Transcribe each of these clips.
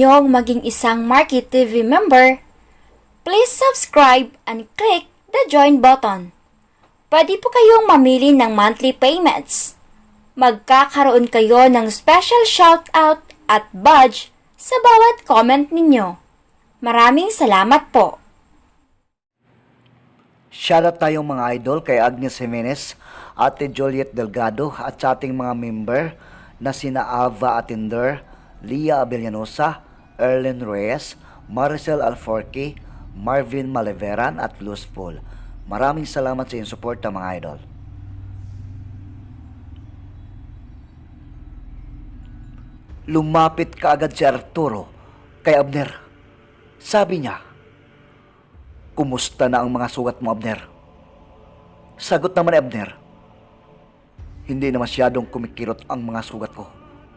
ninyong maging isang Marky TV member, please subscribe and click the join button. Pwede po kayong mamili ng monthly payments. Magkakaroon kayo ng special shoutout at badge sa bawat comment ninyo. Maraming salamat po! Shoutout tayong mga idol kay Agnes Jimenez, Ate Juliet Delgado at sa ating mga member na sina Ava Atinder, Lia Abellanosa, Erlen Reyes, Maricel Alforque, Marvin Maleveran at Luz Paul. Maraming salamat sa iyong suporta mga idol. Lumapit kaagad si Arturo kay Abner. Sabi niya, Kumusta na ang mga sugat mo, Abner? Sagot naman ni Abner, Hindi na masyadong kumikirot ang mga sugat ko,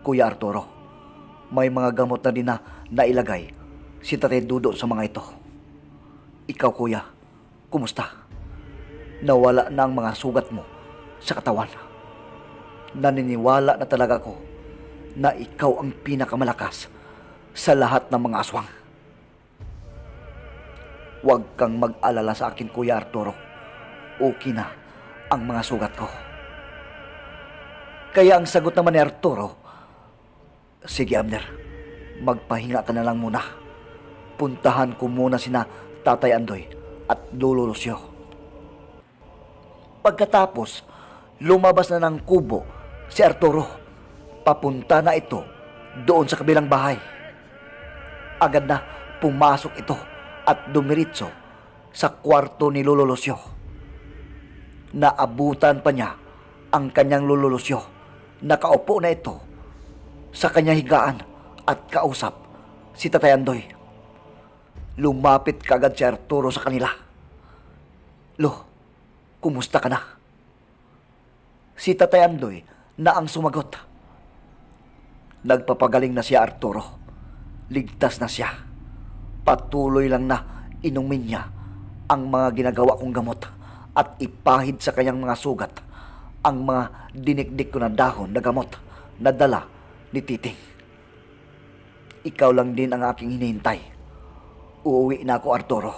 Kuya Arturo. May mga gamot na din na nailagay si Tatay Dudo sa mga ito. Ikaw, Kuya, kumusta? Nawala na ang mga sugat mo sa katawan. Naniniwala na talaga ko na ikaw ang pinakamalakas sa lahat ng mga aswang. Huwag kang mag-alala sa akin, Kuya Arturo. Okay na ang mga sugat ko. Kaya ang sagot naman ni Arturo, Sige, Abner. Magpahinga ka na lang muna. Puntahan ko muna sina Tatay Andoy at Lolo Lucio. Pagkatapos, lumabas na ng kubo si Arturo. Papunta na ito doon sa kabilang bahay. Agad na pumasok ito at dumiritso sa kwarto ni Lolo Lucio. Naabutan pa niya ang kanyang Lolo Lucio. Nakaupo na ito sa kanyang higaan at kausap si Tatay Andoy. Lumapit kagad si Arturo sa kanila. Lo, kumusta ka na? Si Tatay Andoy na ang sumagot. Nagpapagaling na si Arturo. Ligtas na siya. Patuloy lang na inumin niya ang mga ginagawa kong gamot at ipahid sa kanyang mga sugat ang mga dinikdik ko na dahon na gamot na dala ni Titing. Ikaw lang din ang aking hinihintay. Uuwi na ako, Arturo.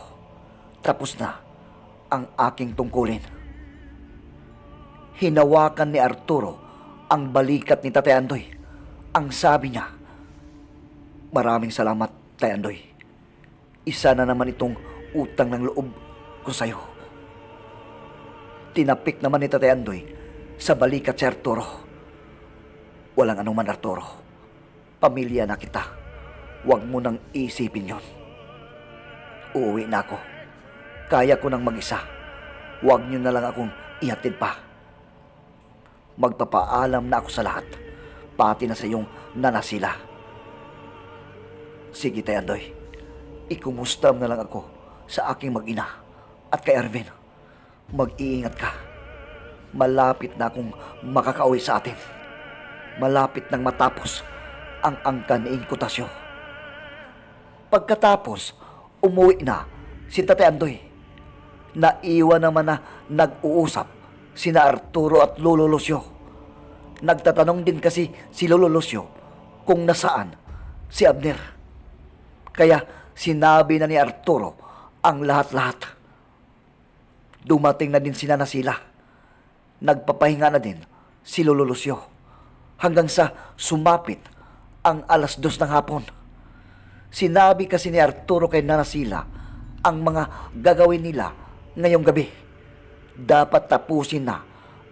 Tapos na ang aking tungkulin. Hinawakan ni Arturo ang balikat ni Tatay Andoy. Ang sabi niya, Maraming salamat, Tay Andoy. Isa na naman itong utang ng loob ko sa'yo. Tinapik naman ni Tatay Andoy sa balikat si Arturo. Walang anuman, Arturo. Pamilya na kita. Huwag mo nang isipin yon. Uuwi na ako. Kaya ko nang mag-isa. Huwag niyo na lang akong ihatid pa. Magpapaalam na ako sa lahat. Pati na sa iyong nanasila. Sige, Tayandoy. Ikumusta mo na lang ako sa aking mag-ina at kay Arvin. Mag-iingat ka. Malapit na akong makakauwi sa atin. Malapit nang matapos ang angkan ni Inkutasyo. Pagkatapos, umuwi na si Tate Andoy. Naiwan naman na nag-uusap sina Arturo at Lolo Lucio. Nagtatanong din kasi si Lolo Lucio kung nasaan si Abner. Kaya sinabi na ni Arturo ang lahat-lahat. Dumating na din sina na sila. Nagpapahinga na din si Lolo Lucio. Hanggang sa sumapit ang alas dos ng hapon. Sinabi kasi ni Arturo kay Nana Sila ang mga gagawin nila ngayong gabi. Dapat tapusin na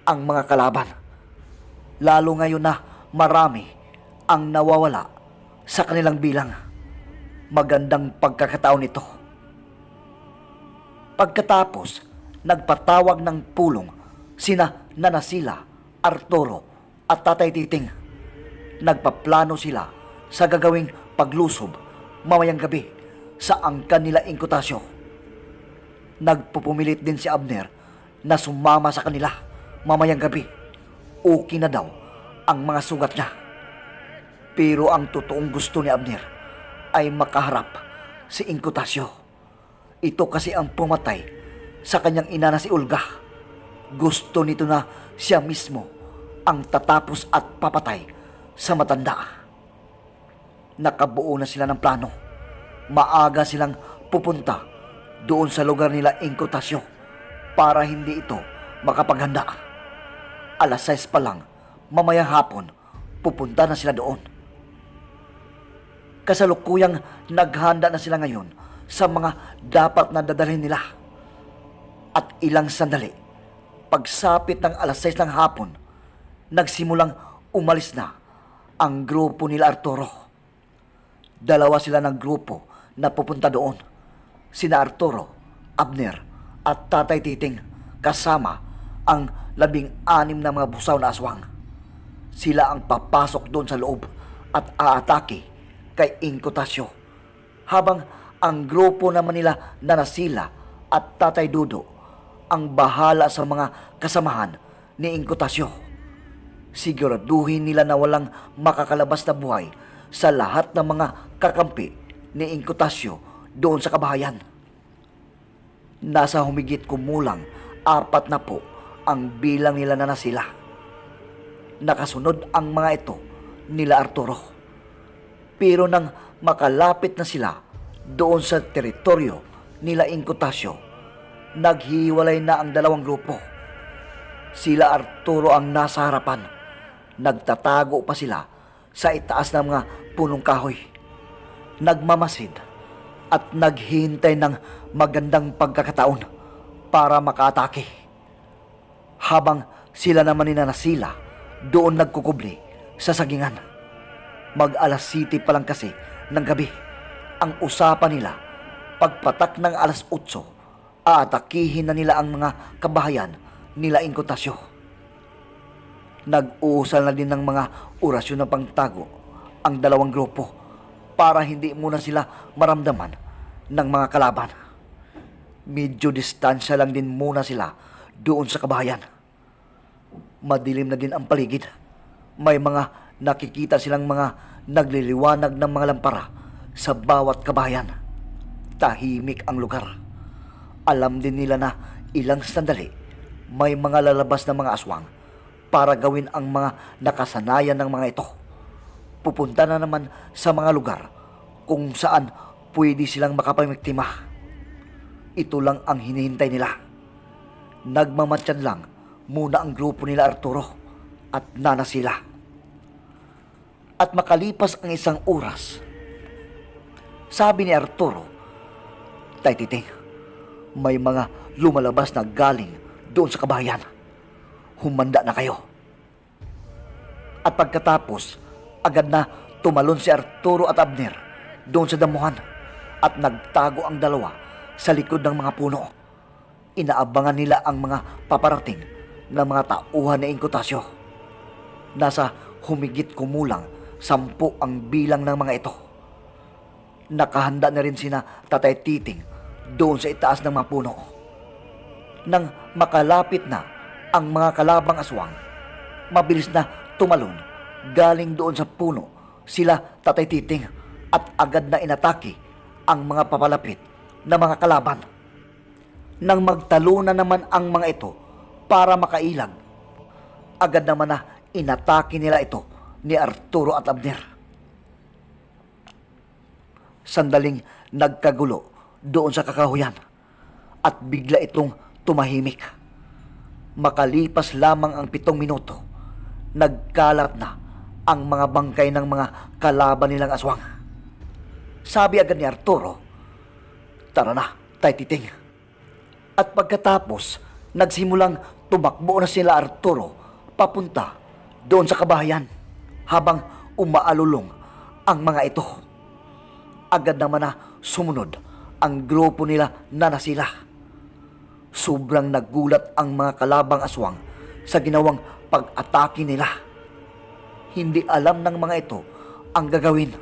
ang mga kalaban. Lalo ngayon na marami ang nawawala sa kanilang bilang. Magandang pagkakataon ito. Pagkatapos, nagpatawag ng pulong sina Nanasila, Arturo at Tatay Titing. Nagpaplano sila sa gagawing paglusob mamayang gabi sa angkan nila Inkutasyo. Nagpupumilit din si Abner na sumama sa kanila mamayang gabi. Okay na daw ang mga sugat niya. Pero ang totoong gusto ni Abner ay makaharap si Inkutasyo. Ito kasi ang pumatay sa kanyang ina na si Olga. Gusto nito na siya mismo ang tatapos at papatay sa matanda. Nakabuo na sila ng plano. Maaga silang pupunta doon sa lugar nila Incotasyo para hindi ito makapaghanda. Alas 6 pa lang, mamayang hapon, pupunta na sila doon. Kasalukuyang naghanda na sila ngayon sa mga dapat na dadalhin nila. At ilang sandali, pagsapit ng alas 6 ng hapon, nagsimulang umalis na ang grupo nila Arturo. Dalawa sila ng grupo na pupunta doon. Sina Arturo, Abner, at Tatay Titing kasama ang labing anim na mga busaw na aswang. Sila ang papasok doon sa loob at aatake kay Incotasyo. Habang ang grupo naman nila na nasila at Tatay Dudo ang bahala sa mga kasamahan ni Incotasyo. Siguraduhin nila na walang makakalabas na buhay sa lahat ng mga kakampi ni Incotasyo doon sa kabahayan. Nasa humigit kumulang apat na po ang bilang nila na nasila. Nakasunod ang mga ito nila Arturo. Pero nang makalapit na sila doon sa teritoryo nila Incotasyo, naghiwalay na ang dalawang grupo. Sila Arturo ang nasa harapan. Nagtatago pa sila sa itaas ng mga punong kahoy. Nagmamasid at naghihintay ng magandang pagkakataon para makaatake. Habang sila naman ni Nanasila doon nagkukubli sa sagingan. Mag alas city pa lang kasi ng gabi. Ang usapan nila, pagpatak ng alas 8, aatakihin na nila ang mga kabahayan nila Incotasyo. Nag-uusal na din ng mga orasyon ng pangtago ang dalawang grupo para hindi muna sila maramdaman ng mga kalaban. Medyo distansya lang din muna sila doon sa kabahayan. Madilim na din ang paligid. May mga nakikita silang mga nagliliwanag ng mga lampara sa bawat kabahayan. Tahimik ang lugar. Alam din nila na ilang sandali may mga lalabas na mga aswang para gawin ang mga nakasanayan ng mga ito. Pupunta na naman sa mga lugar kung saan pwede silang makapamiktima. Ito lang ang hinihintay nila. Nagmamatyan lang muna ang grupo nila Arturo at Nana sila. At makalipas ang isang oras, sabi ni Arturo, Tay Titing, may mga lumalabas na galing doon sa kabahayan. Humanda na kayo. At pagkatapos, agad na tumalon si Arturo at Abner doon sa damuhan at nagtago ang dalawa sa likod ng mga puno. Inaabangan nila ang mga paparating ng mga tauhan ni Incotasyo. Nasa humigit kumulang sampu ang bilang ng mga ito. Nakahanda na rin sina Tatay Titing doon sa itaas ng mga puno. Nang makalapit na ang mga kalabang aswang, mabilis na tumalon galing doon sa puno sila Tatay Titing at agad na inatake ang mga papalapit na mga kalaban. Nang magtalo na naman ang mga ito para makailag, agad naman na inatake nila ito ni Arturo at Abner. Sandaling nagkagulo doon sa kakahuyan at bigla itong tumahimik. Makalipas lamang ang pitong minuto, nagkalat na ang mga bangkay ng mga kalaban nilang aswang. Sabi agad ni Arturo, Tara na, tay titing. At pagkatapos, nagsimulang tumakbo na sila Arturo papunta doon sa kabahayan habang umaalulong ang mga ito. Agad naman na sumunod ang grupo nila na nasila. Sobrang nagulat ang mga kalabang aswang sa ginawang pag-atake nila. Hindi alam ng mga ito ang gagawin.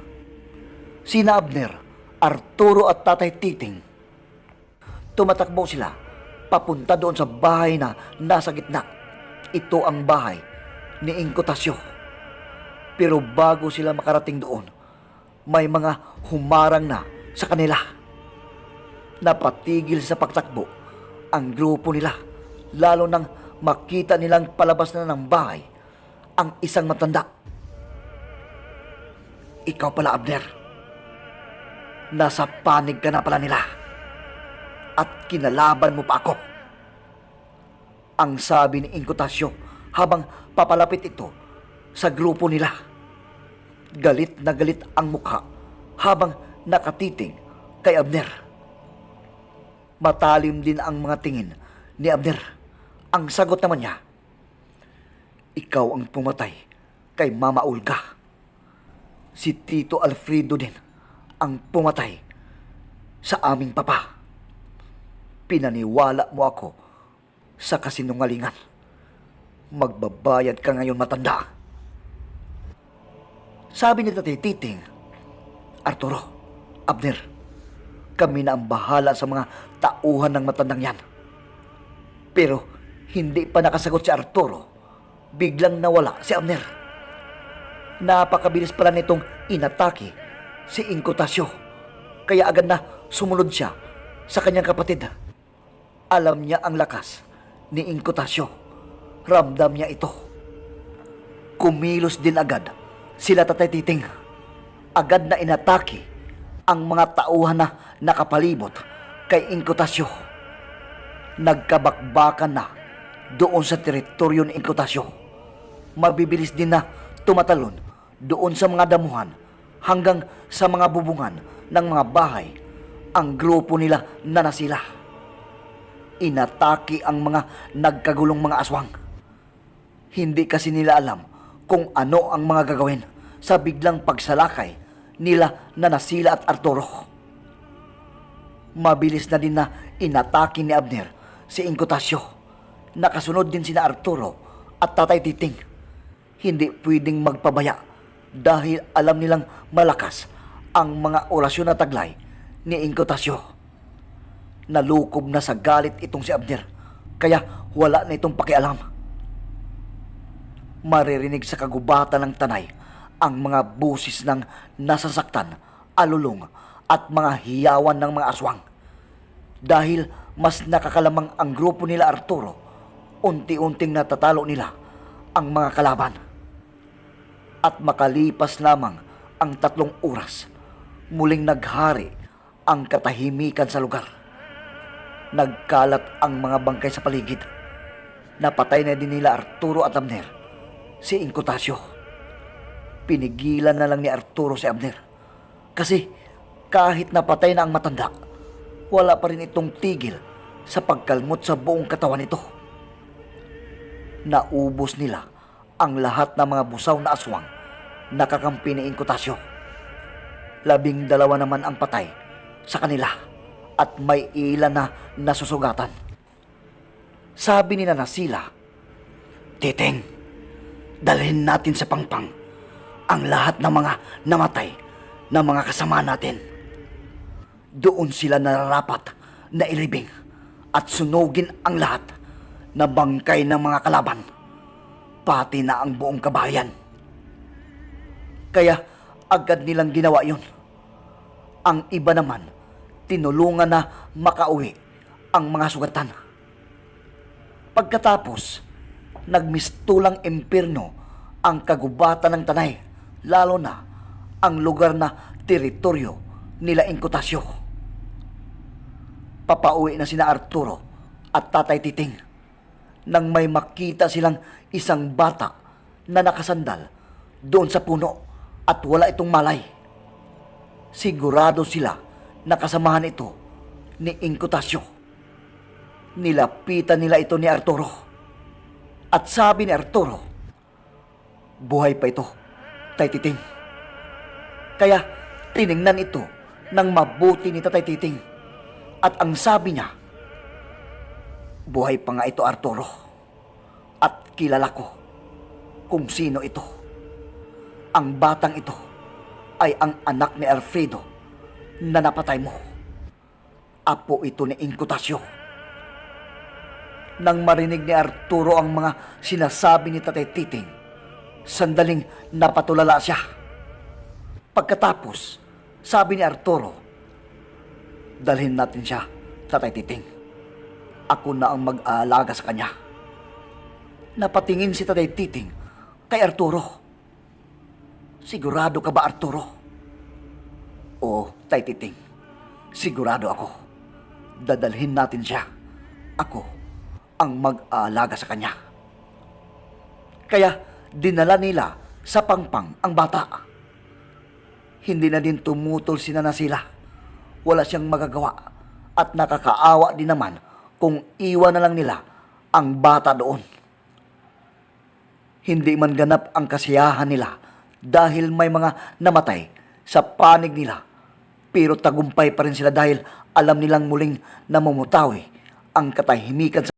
Sina Abner, Arturo at Tatay Titing. Tumatakbo sila papunta doon sa bahay na nasa gitna. Ito ang bahay ni Incotasyo. Pero bago sila makarating doon, may mga humarang na sa kanila. Napatigil sa pagtakbo ang grupo nila, lalo nang makita nilang palabas na ng bahay ang isang matanda. Ikaw pala, Abner. Nasa panig ka na pala nila. At kinalaban mo pa ako. Ang sabi ni Incotasio habang papalapit ito sa grupo nila. Galit na galit ang mukha habang nakatiting kay Abner. Matalim din ang mga tingin ni Abner. Ang sagot naman niya, Ikaw ang pumatay kay Mama Olga. Si Tito Alfredo din ang pumatay sa aming papa. Pinaniwala mo ako sa kasinungalingan. Magbabayad ka ngayon matanda. Sabi ni Tatay Titing, Arturo, Abner, kami na ang bahala sa mga tauhan ng matandang yan. Pero hindi pa nakasagot si Arturo. Biglang nawala si Abner. Napakabilis pala nitong inatake si Incotasio. Kaya agad na sumunod siya sa kanyang kapatid. Alam niya ang lakas ni Incotasio. Ramdam niya ito. Kumilos din agad sila tatay titing. Agad na inatake ang mga tauhan na nakapalibot kay Incotasio. Nagkabakbakan na doon sa teritoryo ni Incotasio. Mabibilis din na tumatalon doon sa mga damuhan hanggang sa mga bubungan ng mga bahay ang grupo nila na nasila. Inatake ang mga nagkagulong mga aswang. Hindi kasi nila alam kung ano ang mga gagawin sa biglang pagsalakay nila na nasila at Arturo. Mabilis na din na inatake ni Abner si Incotasio. Nakasunod din sina Arturo at Tatay Titing. Hindi pwedeng magpabaya dahil alam nilang malakas ang mga orasyon na taglay ni Incotasio. Nalukob na sa galit itong si Abner kaya wala na itong pakialam. Maririnig sa kagubatan ng tanay ang mga busis ng nasasaktan, alulong at mga hiyawan ng mga aswang. Dahil mas nakakalamang ang grupo nila Arturo, unti-unting natatalo nila ang mga kalaban. At makalipas lamang ang tatlong oras, muling naghari ang katahimikan sa lugar. Nagkalat ang mga bangkay sa paligid. Napatay na din nila Arturo at Abner, si Incotasio. Pinigilan na lang ni Arturo si Abner. Kasi kahit napatay na ang matanda, wala pa rin itong tigil sa pagkalmot sa buong katawan nito. Naubos nila ang lahat ng mga busaw na aswang na kakampi ni Incotasio. Labing dalawa naman ang patay sa kanila at may ilan na nasusugatan. Sabi ni Nasila, Titeng, dalhin natin sa pangpang ang lahat ng mga namatay na mga kasama natin. Doon sila nararapat na ilibing at sunugin ang lahat na bangkay ng mga kalaban, pati na ang buong kabayan. Kaya agad nilang ginawa yun. Ang iba naman, tinulungan na makauwi ang mga sugatan. Pagkatapos, nagmistulang impirno ang kagubatan ng tanay, lalo na ang lugar na teritoryo nila Incotasio. Papauwi na sina Arturo at Tatay Titing nang may makita silang isang bata na nakasandal doon sa puno at wala itong malay. Sigurado sila na kasamahan ito ni Incotasio. Nilapitan nila ito ni Arturo. At sabi ni Arturo, buhay pa ito, Tay Titing. Kaya tiningnan ito ng mabuti ni Tatay Titing. At ang sabi niya, buhay pa nga ito Arturo. At kilala ko kung sino ito. Ang batang ito ay ang anak ni Alfredo na napatay mo. Apo ito ni Incotasio. Nang marinig ni Arturo ang mga sinasabi ni Tatay Titing, sandaling napatulala siya. Pagkatapos, sabi ni Arturo, dalhin natin siya, Tatay Titing. Ako na ang mag-aalaga sa kanya. Napatingin si Tatay Titing kay Arturo. Sigurado ka ba, Arturo? Oo, Tay Titing. Sigurado ako. Dadalhin natin siya. Ako ang mag-aalaga sa kanya. Kaya dinala nila sa pangpang ang bata. Hindi na din tumutol sina na sila. Wala siyang magagawa at nakakaawa din naman kung iwan na lang nila ang bata doon. Hindi man ganap ang kasiyahan nila dahil may mga namatay sa panig nila. Pero tagumpay pa rin sila dahil alam nilang muling namumutawi ang katahimikan sa